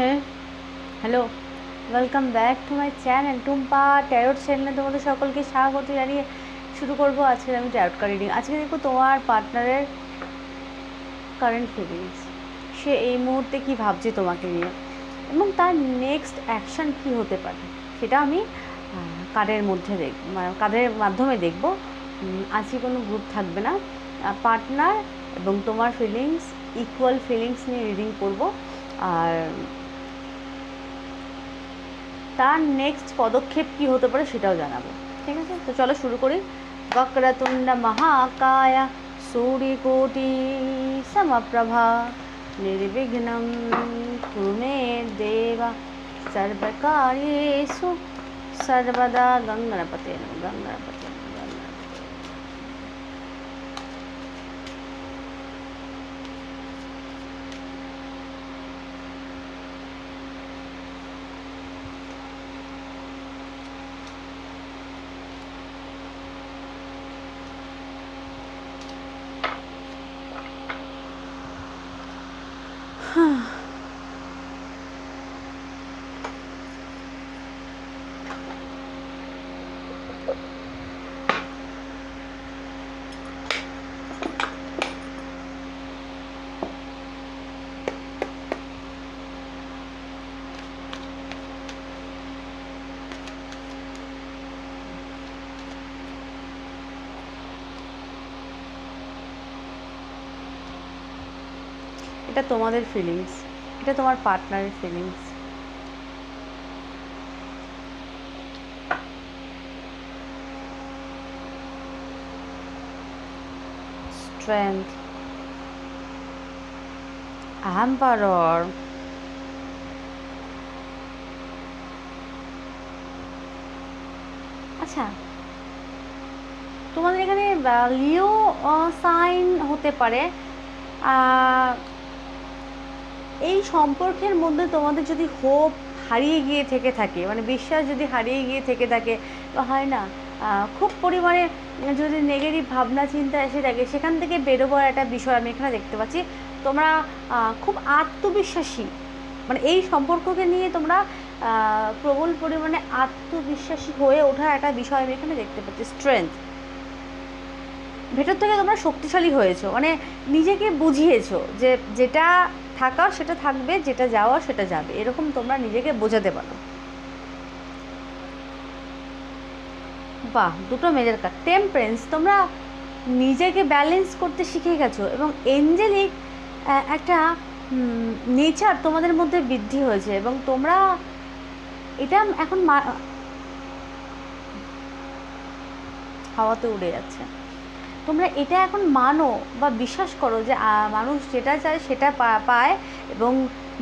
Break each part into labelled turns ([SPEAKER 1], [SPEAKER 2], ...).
[SPEAKER 1] হ্যাঁ hello welcome back to my channel Tumpa tarot চ্যানেলে তোমাদের সকলকে স্বাগত জানিয়ে শুরু করব। আজকে আমি ট্যারোট কার্ড রিডিং আজকে দেখো তোমার পার্টনারের কারেন্ট ফিলিংস সে এই মুহূর্তে কি ভাবছে তোমাকে নিয়ে? এবং তার নেক্সট অ্যাকশন কি হতে পারে? সেটা আমি কার্ডের মধ্যে দেখ মানে কার্ডের মাধ্যমে দেখব। আজকে কোনো গ্রুপ থাকবে না। পার্টনার এবং তোমার ফিলিংস ইকুয়াল ফিলিংস নিয়ে রিডিং করব। আর তার নেক্সট পদক্ষেপ কি হতে পারে সেটাও জানাব। ঠিক আছে? তো চলো শুরু করি। বক্রতুণ্ড মহাকায়া সূর্যকোটি সমপ্রভা নির্বিঘ্নম কুরু মে দেবা সর্বকার্যেষু। সর্বদা গঙ্গণপতে গঙ্গণপতে এটা তোমাদের ফিলিংস এটা তোমার পার্টনারের ফিলিংস স্ট্রেংথ Emperor আচ্ছা তোমাদের এখানে লিও সাইন হতে পারে। এই সম্পর্কের মধ্যে তোমাদের যদি হোপ হারিয়ে গিয়ে থেকে থাকে মানে বিশ্বাস যদি হারিয়ে গিয়ে থেকে থাকে বা হয় না। খুব পরিমাণে যদি নেগেটিভ ভাবনা, চিন্তা এসে থাকে, সেখান থেকে বেরোবার একটা বিষয় আমি এখানে দেখতে পাচ্ছি। তোমরা খুব আত্মবিশ্বাসী। মানে এই সম্পর্ককে নিয়ে তোমরা প্রবল পরিমাণে আত্মবিশ্বাসী হয়ে ওঠার একটা বিষয় আমি এখানে দেখতে পাচ্ছি স্ট্রেংথ ভেতর থেকে তোমরা শক্তিশালী হয়েছো মানে নিজেকে বুঝিয়েছো যে যেটা থাকা, সেটা থাকবে, যেটা যাওয়া, সেটা যাবে। এরকম তোমরা নিজেকে বোঝাতে পারো। বাহ, দুটো মেজর কার্ড টেম্পারেন্স তোমরা নিজেকে ব্যালেন্স করতে শিখে গেছো এবং এঞ্জেলিক একটা নেচার তোমাদের মধ্যে বৃদ্ধি হয়েছে এবং তোমরা এটা এখন হাওয়াতে উড়ে যাচ্ছে। তোমরা এটা এখন মানো বা বিশ্বাস করো যে মানুষ যেটা চায় সেটা পায় এবং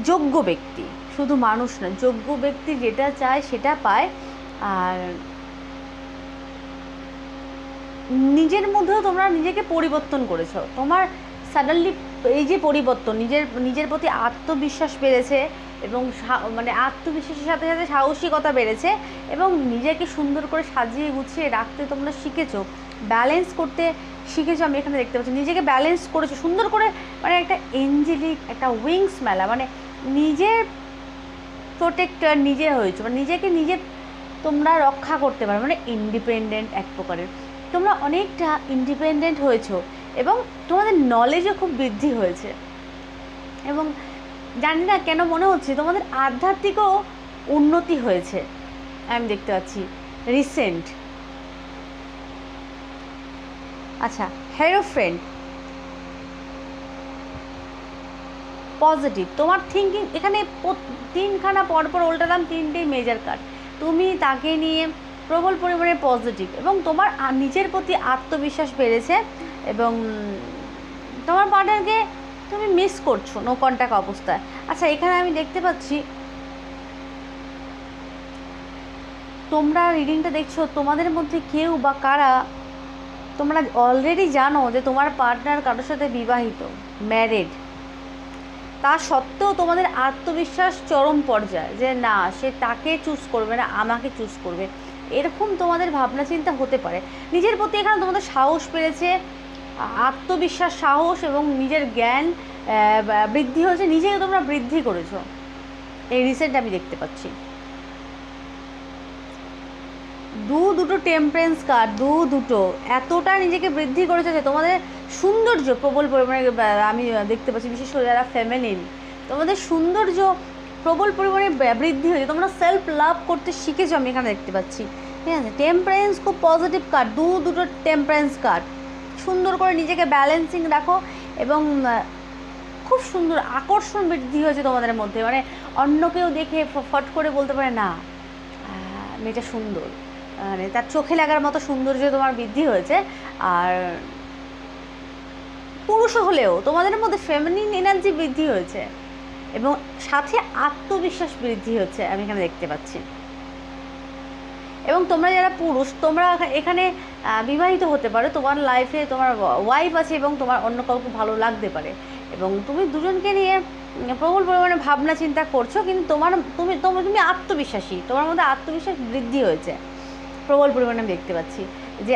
[SPEAKER 1] যোগ্য ব্যক্তি। শুধু মানুষ না যোগ্য ব্যক্তি যেটা চায় সেটা পায়। আর নিজের মধ্যেও তোমরা নিজেকে পরিবর্তন করেছ। তোমার সাডেনলি এই যে পরিবর্তন, নিজের নিজের প্রতি আত্মবিশ্বাস বেড়েছে এবং মানে আত্মবিশ্বাসের সাথে সাথে সাহসিকতা বেড়েছে এবং নিজেকে সুন্দর করে সাজিয়ে গুছিয়ে রাখতে তোমরা শিখেছো। ব্যালেন্স করতে শিখেছো, আমি এখানে দেখতে পাচ্ছি। নিজেকে ব্যালেন্স করেছ, সুন্দর করে মানে একটা এঞ্জেলিক একটা উইংস মেলা মানে নিজের প্রোটেক্টর নিজে হয়েছো মানে নিজেকে নিজে তোমরা রক্ষা করতে পারো মানে ইন্ডিপেন্ডেন্ট এক প্রকারের। তোমরা অনেকটা ইন্ডিপেন্ডেন্ট হয়েছো এবং তোমাদের নলেজও খুব বৃদ্ধি হয়েছে। এবং জানি না কেন মনে হচ্ছে তোমাদের আধ্যাত্মিকও উন্নতি হয়েছে। আমি দেখতে পাচ্ছি রিসেন্ট আচ্ছা হ্যারো ফ্রেন্ড পজিটিভ তোমার থিঙ্কিং এখানে তিনখানা পরপর উল্টালাম তিনটেই মেজার কার্ড তুমি তাকে নিয়ে প্রবল পরিমাণে পজিটিভ এবং তোমার নিজের প্রতি আত্মবিশ্বাস বেড়েছে এবং তোমার পার্টনারকে তুমি মিস করছ নো কন্ট্যাক্ট অবস্থায়। আচ্ছা এখানে আমি দেখতে পাচ্ছি, তোমরা রিডিংটা দেখছ, তোমাদের মধ্যে কেউ বা কারা তোমরা অলরেডি জানো যে তোমার পার্টনার কারোর সাথে বিবাহিত ম্যারেড তা সত্ত্বেও তোমাদের আত্মবিশ্বাস চরম পর্যায়ে যে না, সে তাকে চুজ করবে না, আমাকে চুজ করবে। এরকম তোমাদের ভাবনা চিন্তা হতে পারে। নিজের প্রতি এখানে তোমাদের সাহস পেয়েছে আত্মবিশ্বাস, সাহস এবং নিজের জ্ঞান বৃদ্ধি হয়েছে, নিজেকে তোমরা বৃদ্ধি পেরেছে এই রিসেন্ট আমি দেখতে পাচ্ছি। দু দুটো টেম্পারেন্স কার্ড দু দুটো। এতটা নিজেকে বৃদ্ধি করেছে যে তোমাদের সৌন্দর্য, প্রবল পরিমাণে আমি দেখতে পাচ্ছি, বিশেষ করে যারা ফ্যামিলিন তোমাদের সৌন্দর্য প্রবল পরিমাণে বৃদ্ধি হয়েছে। তোমরা সেলফ লাভ করতে শিখেছো, আমি এখানে দেখতে পাচ্ছি। ঠিক আছে? টেম্পারেন্স খুব পজিটিভ কার্ড দু দুটো টেম্পারেন্স কার্ড সুন্দর করে নিজেকে ব্যালেন্সিং রাখো এবং খুব সুন্দর আকর্ষণ বৃদ্ধি হয়েছে তোমাদের মধ্যে। মানে অন্য কেউ দেখে ফট করে বলতে পারে, না মেয়েটা সুন্দর। মানে তার চোখে লাগার মতো সৌন্দর্য তোমার বৃদ্ধি হয়েছে। আর পুরুষ হলেও তোমাদের মধ্যে ফেমিনিন এনার্জি বৃদ্ধি হয়েছে এবং সাথে আত্মবিশ্বাস বৃদ্ধি হচ্ছে আমি এখানে দেখতে পাচ্ছি। এবং তোমরা যারা পুরুষ, তোমরা এখানে বিবাহিত হতে পারো, তোমার লাইফে তোমার ওয়াইফ আছে এবং তোমার অন্য কাউকে ভালো লাগতে পারে। এবং তুমি দুজনকে নিয়ে প্রবল পরিমাণে ভাবনা চিন্তা করছ, কিন্তু তোমার তুমি তুমি আত্মবিশ্বাসী, তোমার মধ্যে আত্মবিশ্বাস বৃদ্ধি হয়েছে। প্রবল পরিমাণে আমি দেখতে পাচ্ছি যে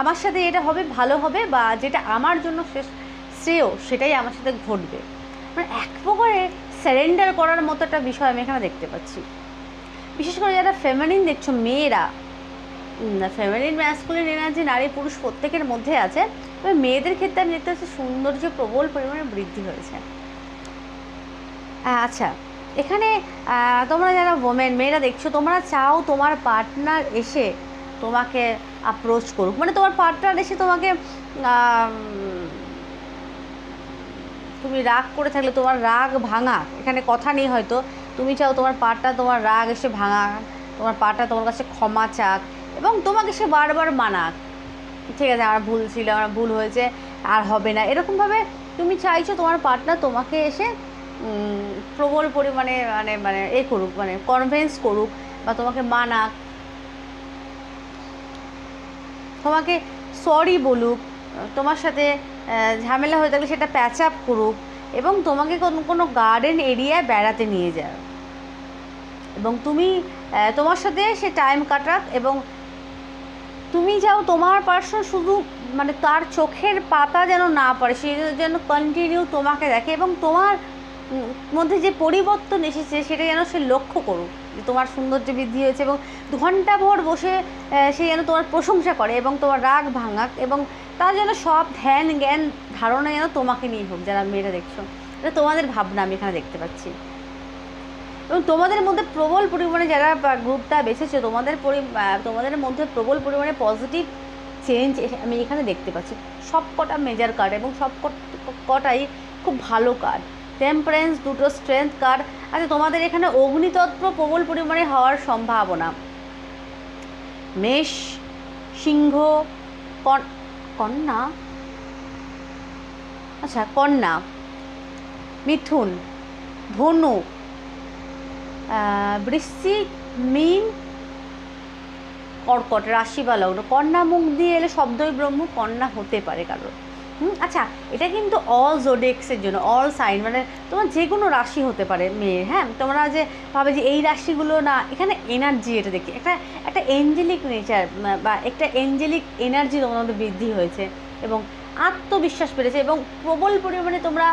[SPEAKER 1] আমার সাথে এটা হবে, ভালো হবে বা যেটা আমার জন্য শ্রেয় সেটাই আমার সাথে ঘটবে। মানে এক প্রকারে স্যারেন্ডার করার মতো একটা বিষয় আমি এখানে দেখতে পাচ্ছি। বিশেষ করে যারা ফেমিনিন দেখছ, মেয়েরা ফেমিনিন ম্যাসকুলিন এনার্জি নারী, পুরুষ প্রত্যেকের মধ্যে আছে, তবে মেয়েদের ক্ষেত্রে আমি দেখতে পাচ্ছি সৌন্দর্য প্রবল পরিমাণে বৃদ্ধি হয়েছে। আচ্ছা এখানে তোমরা যারা ওমেন মেয়েরা দেখছ, তোমরা চাও তোমার পার্টনার এসে তোমাকে অ্যাপ্রোচ করুক। মানে তোমার পার্টনার এসে তোমাকে তুমি রাগ করে থাকলে, তোমার রাগ ভাঙা এখানে কথা নেই হয়তো। তুমি চাও তোমার পাটা তোমার রাগ এসে ভাঙা তোমার পাটা তোমার কাছে ক্ষমা চাক, এবং তোমাকে সে বারবার মানাক। ঠিক আছে, আমার ভুল ছিল, আমার ভুল হয়েছে, আর হবে না। এরকমভাবে তুমি চাইছো তোমার পার্টনার তোমাকে এসে প্রবল পরিমাণে মানে মানে এ করুক মানে কনভিন্স করুক বা তোমাকে মানাক। তোমাকে সরি বলুক, তোমার সাথে ঝামেলা হয়ে থাকলে সেটা প্যাচ আপ করুক এবং তোমাকে কোনো কোনো গার্ডেন এরিয়ায় বেড়াতে নিয়ে যাও এবং তুমি তোমার সাথে সে টাইম কাটাক এবং তুমি যাও তোমার পার্সন শুধু মানে তার চোখের পাতা যেন না পড়ে, সে যেন কন্টিনিউ তোমাকে দেখে এবং তোমার মধ্যে যে পরিবর্তন এসেছে সেটা যেন সে লক্ষ্য করুক, যে তোমার সৌন্দর্য বৃদ্ধি হয়েছে এবং ঘণ্টা ভর বসে সে যেন তোমার প্রশংসা করে এবং তোমার রাগ ভাঙাক এবং তার যেন সব ধ্যান জ্ঞান ধারণা যেন তোমাকে নিয়ে হোক, যারা মেয়েরা দেখছ। এটা তোমাদের ভাবনা, আমি এখানে দেখতে পাচ্ছি। এবং তোমাদের মধ্যে প্রবল পরিমাণে যারা গ্রুপটা বেছেছো, তোমাদের পরি তোমাদের মধ্যে প্রবল পরিমাণে পজিটিভ চেঞ্জ আমি এখানে দেখতে পাচ্ছি। সব কটা মেজার কার্ড এবং সব কটাই খুব ভালো কার্ড টেম্পারেন্স দুটো স্ট্রেংথ কার্ড আচ্ছা তোমাদের এখানে অগ্নিতত্ত্ব প্রবল পরিমাণে হওয়ার সম্ভাবনা। মেষ, সিংহ কন্যা? আচ্ছা কন্যা। মিথুন, ধনু। বৃশ্চিক, মিন, কর্কট রাশি বা লগ্ন কন্যা মুখ দিয়ে এলে শব্দই ব্রহ্ম, কন্যা হতে পারে কারোর। হুম আচ্ছা এটা কিন্তু অল জোডেক্সের জন্য অল সাইন মানে তোমার যে কোনো রাশি হতে পারে মেয়ের হ্যাঁ? তোমরা যে ভাবে যে এই রাশিগুলো না, এখানে এনার্জি এটা দেখি, একটা একটা এঞ্জেলিক নেচার বা একটা এঞ্জেলিক এনার্জি মধ্যে বৃদ্ধি হয়েছে এবং আত্মবিশ্বাস বেড়েছে এবং প্রবল পরিমাণে তোমরা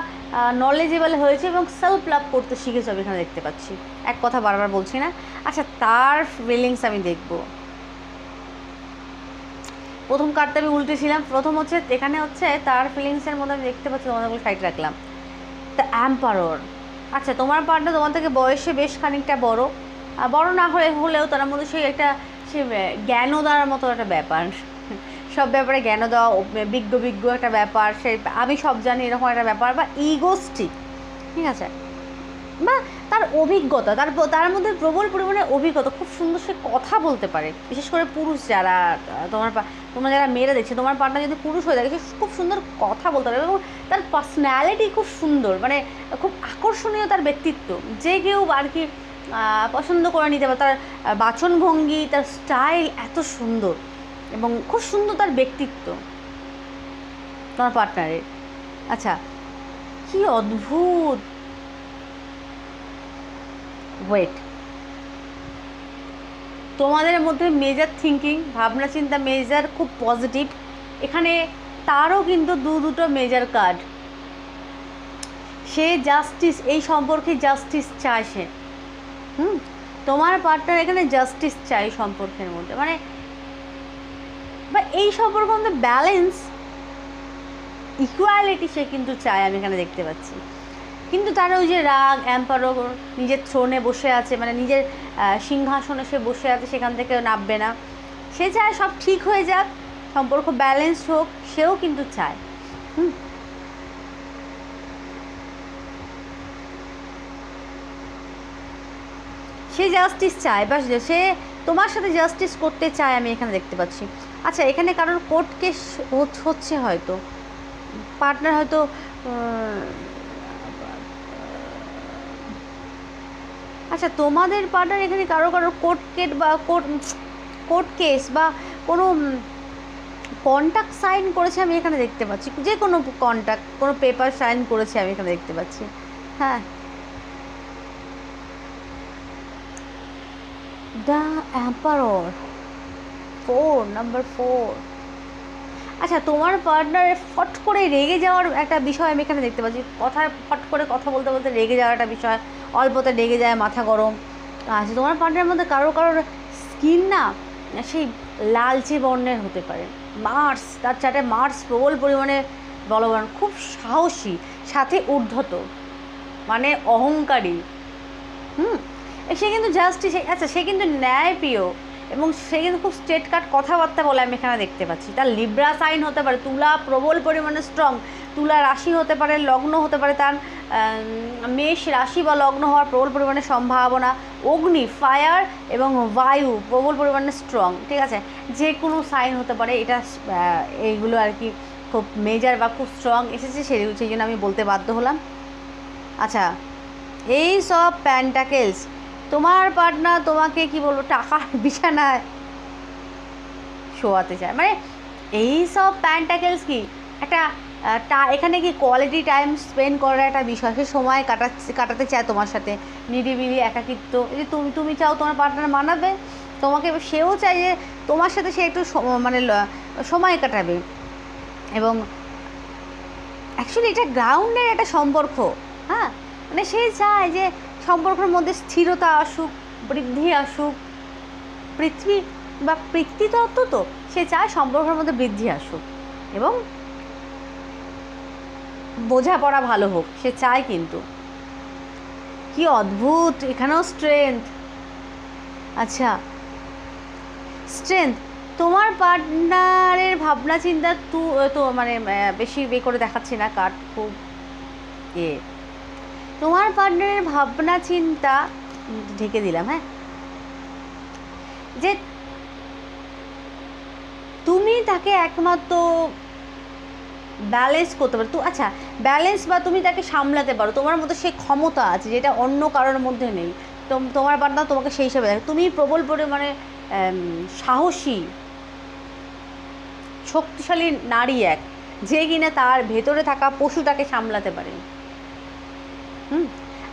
[SPEAKER 1] নলেজেবল হয়েছে এবং সেলফ লাভ করতে শিখেছো এখানে দেখতে পাচ্ছি। এক কথা বারবার বলছি না। আচ্ছা তার ফিলিংস আমি দেখব। প্রথম কার্ডটা আমি উল্টেছিলাম প্রথম হচ্ছে, এখানে হচ্ছে তার ফিলিংসের মধ্যে আমি দেখতে পাচ্ছি, তোমাদের সাইড রাখলাম। দ্য অ্যাম্পারর আচ্ছা তোমার পার্টনার তোমার থেকে বয়সে বেশ খানিকটা বড়। বড় না হলে হলেও তার মধ্যে সেই একটা, সে জ্ঞান দেওয়ার মতো একটা ব্যাপার। সব ব্যাপারে জ্ঞান দেওয়া বিজ্ঞ বিজ্ঞ একটা ব্যাপার। সে, আমি সব জানি এরকম একটা ব্যাপার, বা ইগোস্টিক ঠিক আছে? বা তার অভিজ্ঞতা, তার তার মধ্যে প্রবল পরিমাণে অভিজ্ঞতা, খুব সুন্দর সে কথা বলতে পারে। বিশেষ করে পুরুষ যারা তোমার তোমরা যারা মেয়েরা দেখছ, তোমার পার্টনার যদি পুরুষ হয়ে থাকে, সে খুব সুন্দর কথা বলতে পারে এবং তার পার্সোনালিটি খুব সুন্দর মানে খুব আকর্ষণীয় তার ব্যক্তিত্ব। যে কেউ আর কি পছন্দ করে নিতে পারে, তার বাচনভঙ্গি, তার স্টাইল এত সুন্দর এবং খুব সুন্দর তার ব্যক্তিত্ব। তোমার পার্টনারের আচ্ছা কি অদ্ভুত! ওয়েট তোমাদের মধ্যে মেজার থিঙ্কিং ভাবনা চিন্তা মেজার খুব পজিটিভ এখানে তারও কিন্তু দু দুটো মেজার কার্ড সে জাস্টিস এই সম্পর্কে জাস্টিস চায় সে। হুম? তোমার পার্টনার এখানে জাস্টিস চাই সম্পর্কের মধ্যে। মানে বা এই সম্পর্কের মধ্যে ব্যালেন্স ইকুয়ালিটি সে কিন্তু চায়, আমি এখানে দেখতে পাচ্ছি। কিন্তু তারা ওই যে রাগ অ্যাম্পারো নিজের থ্রোনে বসে আছে মানে নিজের সিংহাসনে সে বসে আছে, সেখান থেকে নামবে না। সে চায় সব ঠিক হয়ে যাক, সম্পর্ক ব্যালেন্স হোক, সেও কিন্তু চায়। হুম। সে জাস্টিস চায় বা সে তোমার সাথে জাস্টিস করতে চায়, আমি এখানে দেখতে পাচ্ছি। আচ্ছা এখানে কারোর কোর্ট কেস হচ্ছে হয়তো। পার্টনার হয়তো আচ্ছা তোমাদের পার্টনার এখানে কারও কারও কোর্ট কেট বা কোর্ট কোর্ট কেস বা কোনো কন্ট্যাক্ট সাইন করেছে আমি এখানে দেখতে পাচ্ছি। যে কোনো কন্ট্যাক্ট কোনো পেপার সাইন করেছে আমি এখানে দেখতে পাচ্ছি। হ্যাঁ। The emperor four number four আচ্ছা তোমার পার্টনার ফট করে রেগে যাওয়ার একটা বিষয় আমি এখানে দেখতে পাচ্ছি। কথা ফট করে কথা বলতে বলতে রেগে যাওয়ার একটা বিষয়। অল্পতে রেগে যায়, মাথা গরম। আচ্ছা তোমার পার্টনারের মধ্যে কারও কারোর স্কিন না, সেই লালচে বর্ণের হতে পারে। মার্স তার চাটে মার্স প্রবল পরিমাণে বলবান, খুব সাহসী, সাথে ঊর্ধ্বত মানে অহংকারী। হুম সে কিন্তু জাস্ট সে আচ্ছা সে কিন্তু ন্যায়প্রিয় এবং সে কিন্তু খুব স্ট্রেট কাট কথাবার্তা বলে আমি এখানে দেখতে পাচ্ছি। তার লিব্রা সাইন হতে পারে, তুলা প্রবল পরিমাণে স্ট্রং তুলা রাশি হতে পারে, লগ্ন হতে পারে, তার মেষ রাশি বা লগ্ন হওয়ার প্রবল পরিমাণে সম্ভাবনা, অগ্নি ফায়ার এবং বায়ু প্রবল পরিমাণে স্ট্রং ঠিক আছে? যে কোনো সাইন হতে পারে, এটা এইগুলো আর কি খুব মেজার বা খুব স্ট্রং এসেছে, সেই সেই জন্য আমি বলতে বাধ্য হলাম। আচ্ছা এই সব প্যান্টাকেলস তোমার পার্টনার তোমাকে কি বলব টাকার বিছানায় শোয়াতে চায়। মানে এই সব প্যান্টাকেলস কি, একটা টা, এখানে কি কোয়ালিটি টাইম স্পেন্ড করার একটা বিষয়? সে সময় কাটাচ্ছে, কাটাতে চায় তোমার সাথে। নিরিবিলি একাকিত্ব। এই যে তুমি তুমি চাও তোমার পার্টনার মানাবে তোমাকে সেও চায় যে তোমার সাথে সে একটু মানে সময় কাটাবে। এবং অ্যাকচুয়ালি এটা গ্রাউন্ডের একটা সম্পর্ক হ্যাঁ? মানে সে চায় যে সম্পর্কের মধ্যে স্থিরতা আসুক, বৃদ্ধি আসুক, পৃথিবী বা পৃথিতত্ত্ব তো, সে চায় সম্পর্কের মধ্যে বৃদ্ধি আসুক। এবং বোঝাপড়া ভালো হোক, সে চায় কিন্তু। কি অদ্ভুত, এখানেও স্ট্রেংথ আচ্ছা স্ট্রেংথ তোমার পার্টনারের ভাবনা চিন্তা তু, তো মানে বেশি বে করে দেখাচ্ছি না কার্ড খুব এ তোমার পার্টনারের ভাবনা চিন্তা, ঢেকে দিলাম হ্যাঁ? যে তুমি তাকে একমাত্র ব্যালেন্স করতে পারো। তো আচ্ছা ব্যালেন্স বা তুমি তাকে সামলাতে পারো, তোমার মধ্যে সে ক্ষমতা আছে যেটা অন্য কারোর মধ্যে নেই। তোমার পার্টনার তোমাকে সেই হিসাবে দেখে। তুমি প্রবল পরিমাণে সাহসী, শক্তিশালী নারী এক, যে কিনা তার ভেতরে থাকা পশুটাকে সামলাতে পারে। হুম?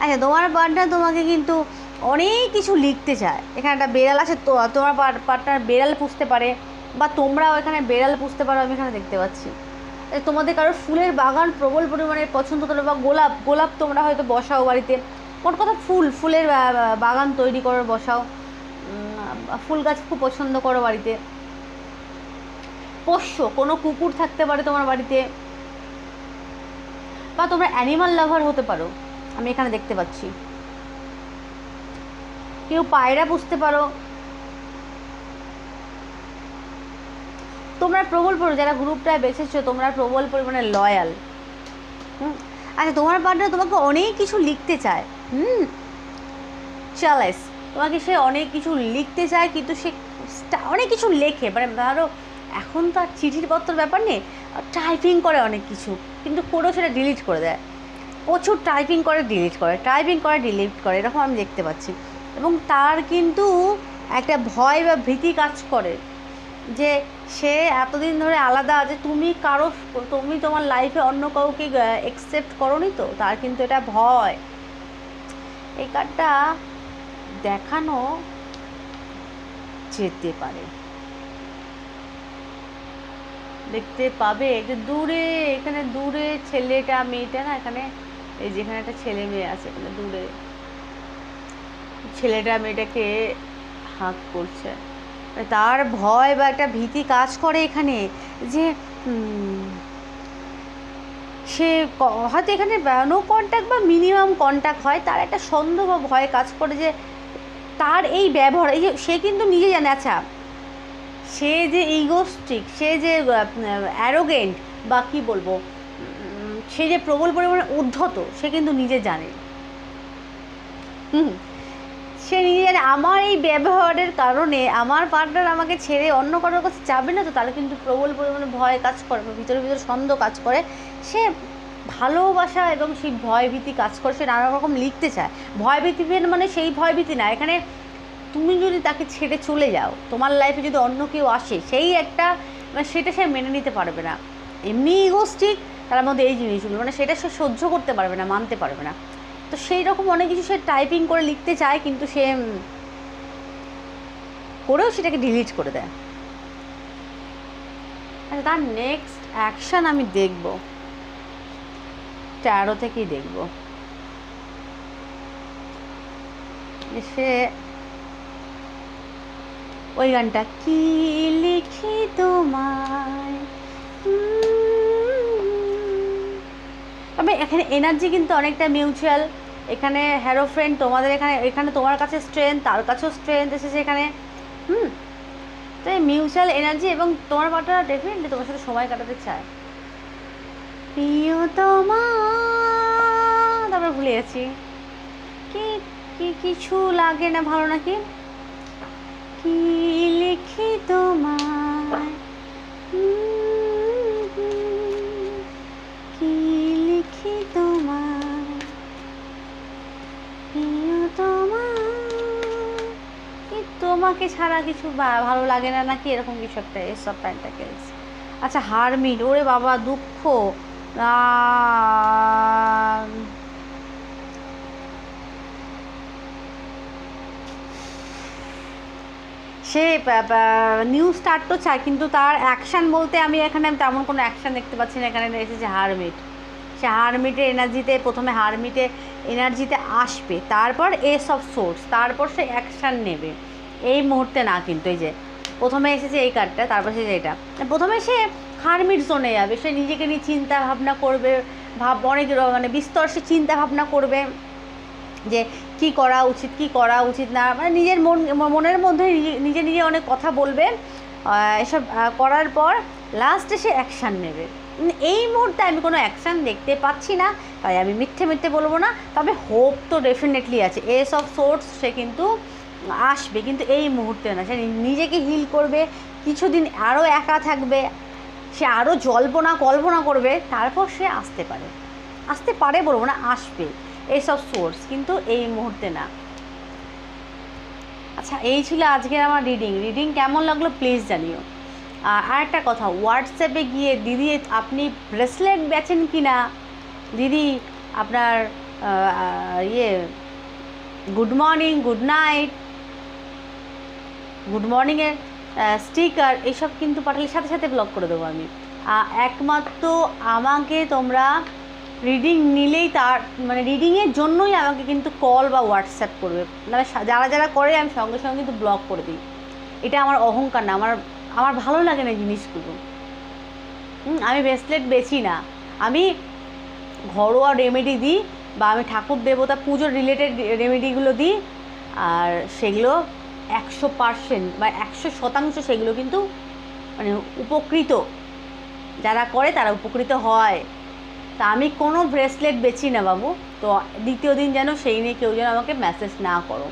[SPEAKER 1] আচ্ছা তোমার পার্টনার তোমাকে কিন্তু অনেক কিছু লিখতে চায়। এখানে একটা বেড়াল আছে, তো তোমার পার্টনার বেড়াল পুষতে পারে, বা তোমরাও এখানে বেড়াল পুষতে পারো, আমি এখানে দেখতে পাচ্ছি। তোমাদের কারোর ফুলের বাগান প্রবল পরিমাণে পছন্দ করো বা গোলাপ গোলাপ তোমরা হয়তো বসাও বাড়িতে। মোট কথা? ফুল, ফুলের বাগান তৈরি করে, বসাও। ফুল গাছ খুব পছন্দ করো বাড়িতে। পোষ্য, কোনো কুকুর থাকতে পারে তোমার বাড়িতে। বা তোমরা অ্যানিমাল লাভার হতে পারো। আমি এখানে দেখতে পাচ্ছি। কেউ পায়রা পুষতে পারো। তোমরা প্রবল পরি যারা গ্রুপটায় বেছেছো, তোমরা প্রবল পরিমাণে লয়াল হুম? আচ্ছা তোমার পার্টনার তোমাকে অনেক কিছু লিখতে চায়। হুম? চ্যালেস তোমাকে সে অনেক কিছু লিখতে চায়, কিন্তু সে অনেক কিছু লেখে। মানে ধরো, এখন তো আর চিঠির পত্র ব্যাপার নেই টাইপিং করে অনেক কিছু, কিন্তু করেও সেটা ডিলিট করে দেয়। প্রচুর টাইপিং করে ডিলিট করে। টাইপিং করে ডিলিট করে, এরকম আমি দেখতে পাচ্ছি। এবং তার কিন্তু একটা ভয় বা ভীতি কাজ করে। যে সে এতদিন ধরে আলাদা আছে তুমি কারও, তুমি তোমার লাইফে অন্য কাউকে একসেপ্ট করনি তো? তার কিন্তু এটা ভয়। এই কার্ডটা দেখানো যেতে পারে। দেখতে পাবে যে দূরে, এখানে দূরে ছেলেটা, মেয়েটা না, এখানে এই যেখানে একটা ছেলে মেয়ে আছে, এখানে দূরে। ছেলেটা, মেয়েটাকে হাঁক করছে। তার ভয় বা একটা ভীতি কাজ করে এখানে যে সে হয়তো এখানে নো কন্ট্যাক্ট বা মিনিমাম কন্ট্যাক্ট হয়, তার একটা সন্দেহ বা ভয় কাজ করে যে তার এই ব্যবহার, এই যে সে কিন্তু নিজে জানে আচ্ছা সে যে ইগোস্টিক সে যে অ্যারোগেন্ট বা কি বলব সে যে প্রবল পরিমাণে উদ্ধত, সে কিন্তু নিজে জানে। হুম সে নিজে জানে আমার এই ব্যবহারের কারণে আমার পার্টনার আমাকে ছেড়ে অন্য কারোর কাছে যাবে না, তো তাহলে কিন্তু প্রবল পরিমাণে ভয় কাজ করে বা ভিতরে ভিতরে সন্দেহ কাজ করে। সে ভালোবাসা এবং সেই ভয়ভীতি কাজ করে, সে নানা রকম লিখতে চায়। ভয়ভীতি মানে সেই ভয়ভীতি না, এখানে তুমি যদি তাকে ছেড়ে চলে যাও, তোমার লাইফে যদি অন্য কেউ আসে, সেই একটা মানে সেটা সে মেনে নিতে পারবে না। এমনি ইগোস্টিক তার মধ্যে এই জিনিসগুলো মানে সেটা সে সহ্য করতে পারবে না, মানতে পারবে না। তো সেই রকম অনেক কিছু সে টাইপিং করে লিখতে চায়, কিন্তু সে করেও সেটাকে ডিলিট করে দেয়। আচ্ছা তার নেক্সট অ্যাকশন আমি দেখব। ট্যারো থেকেই দেখব। সে ওই গানটা, কি লিখি তোমায়? তবে এখানে এনার্জি কিন্তু অনেকটা মিউচুয়াল এখানে হ্যারো ফ্রেন্ড, তোমাদের এখানে এখানে তোমার কাছে স্ট্রেংথ তার কাছেও স্ট্রেংথ এসেছে এখানে। হুম? তো এই মিউচুয়াল এনার্জি এবং তোমার পার্টনার ডেফিনেটলি তোমার সাথে সময় কাটাতে চায়। প্রিয় তারপরে ভুলে গেছি। কি কি কিছু লাগে না ভালো নাকি? কি লিখি তোমায় তোমাকে ছাড়া কিছু ভালো লাগে না নাকি? এরকম কিছু একটা এসব প্যান্টাকেলস আচ্ছা হারমিট ওরে বাবা, দুঃখ। সে নিউ স্টার্ট তো চায়, কিন্তু তার অ্যাকশন বলতে আমি এখানে আমি তেমন কোনো অ্যাকশন দেখতে পাচ্ছি না। এখানে এসেছে হারমিট, সে হারমিটের এনার্জিতে প্রথমে হারমিটে এনার্জিতে আসবে, তারপর এস অফ সোর্স তারপর সে অ্যাকশান নেবে। এই মুহূর্তে না কিন্তু, এই যে প্রথমে এসেছে এই কার্ডটা তারপর সে এটা। প্রথমে সে হারমিট জোনে যাবে, সে নিজেকে নিয়ে চিন্তা ভাবনা করবে, ভাব অনেক মানে বিস্তর সে চিন্তা ভাবনা করবে যে কি করা উচিত, কি করা উচিত না মানে নিজের মন, মনের মধ্যে নিজে নিজে অনেক কথা বলবে। এসব করার পর লাস্টে সে অ্যাকশান নেবে। এই মুহূর্তে আমি কোনো অ্যাকশান দেখতে পাচ্ছি না, তাই আমি মিথ্যে মিথ্যে বলব না, তবে হোপ তো ডেফিনেটলি আছে। এস অফ সোর্স সে কিন্তু আসবে, কিন্তু এই মুহূর্তে না সে নিজেকে হিল করবে, কিছুদিন আরও একা থাকবে, সে আরও জল্পনা, কল্পনা করবে, তারপর সে আসতে পারে। আসতে পারে বলব না, আসবে এইসব সোর্স কিন্তু এই মুহূর্তে না। আচ্ছা এই ছিল আজকের আমার রিডিং রিডিং কেমন লাগল প্লিজ জানিও। আর একটা কথা হোয়াটসঅ্যাপে গিয়ে, দিদি, আপনি ব্রেসলেট বেচেন কি না? দিদি, আপনার ইয়ে good morning good night good মর্নিংয়ের sticker এইসব কিন্তু পাঠালে সাথে সাথে ব্লক করে দেবো আমি। একমাত্র আমাকে তোমরা রিডিং নিলেই তার মানে রিডিংয়ের জন্যই আমাকে কিন্তু কল বা হোয়াটসঅ্যাপ করবে। মানে যারা যারা করে, আমি সঙ্গে সঙ্গে কিন্তু ব্লক করে দিই। এটা আমার অহংকার না, আমার আমার ভালো লাগে না জিনিসগুলো। আমি ব্রেসলেট বেচি না। আমি ঘরোয়া রেমেডি দিই বা আমি ঠাকুর দেবতা পুজোর রিলেটেড রেমেডিগুলো দিই, আর সেগুলো একশো পার্সেন্ট বা একশো শতাংশ সেগুলো কিন্তু মানে উপকৃত। যারা করে তারা উপকৃত হয়। তা আমি কোনো ব্রেসলেট বেচি না বাবু। তো দ্বিতীয় দিন যেন সেই নিয়ে কেউ যেন আমাকে মেসেজ না করো।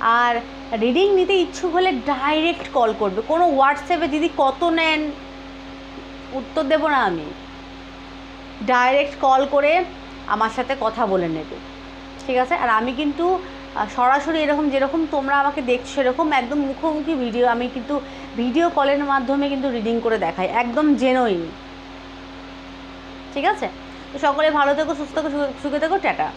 [SPEAKER 1] আর রিডিং নিতে ইচ্ছুক হলে ডাইরেক্ট কল করবে। কোনো হোয়াটসঅ্যাপে দিদি কত নেন? উত্তর দেবো না আমি। ডাইরেক্ট কল করে আমার সাথে কথা বলে নেবে। ঠিক আছে? আর আমি কিন্তু সরাসরি এরকম যেরকম তোমরা আমাকে দেখছ, সেরকম একদম মুখোমুখি ভিডিও আমি কিন্তু ভিডিও কলের মাধ্যমে কিন্তু রিডিং করে দেখাই, একদম জেনুইন ঠিক আছে? তো সকলে ভালো থেকো, সুস্থ থেকো, সুখে থেকো, টাটা।